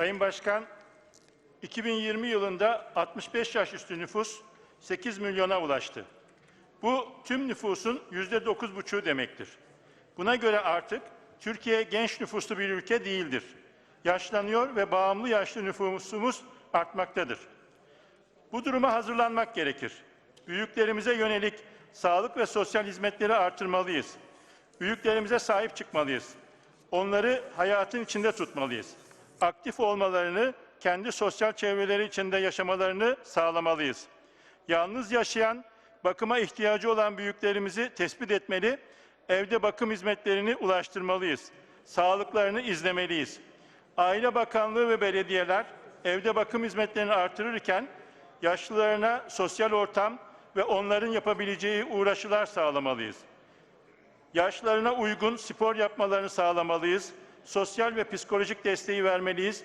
Sayın Başkan, 2020 yılında 65 yaş üstü nüfus 8 milyona ulaştı. Bu tüm nüfusun yüzde 9,5'u demektir. Buna göre artık Türkiye genç nüfuslu bir ülke değildir. Yaşlanıyor ve bağımlı yaşlı nüfusumuz artmaktadır. Bu duruma hazırlanmak gerekir. Büyüklerimize yönelik sağlık ve sosyal hizmetleri artırmalıyız. Büyüklerimize sahip çıkmalıyız. Onları hayatın içinde tutmalıyız. Aktif olmalarını, kendi sosyal çevreleri içinde yaşamalarını sağlamalıyız. Yalnız yaşayan, bakıma ihtiyacı olan büyüklerimizi tespit etmeli, evde bakım hizmetlerini ulaştırmalıyız. Sağlıklarını izlemeliyiz. Aile Bakanlığı ve belediyeler evde bakım hizmetlerini artırırken yaşlılarına sosyal ortam ve onların yapabileceği uğraşılar sağlamalıyız. Yaşlarına uygun spor yapmalarını sağlamalıyız. Sosyal ve psikolojik desteği vermeliyiz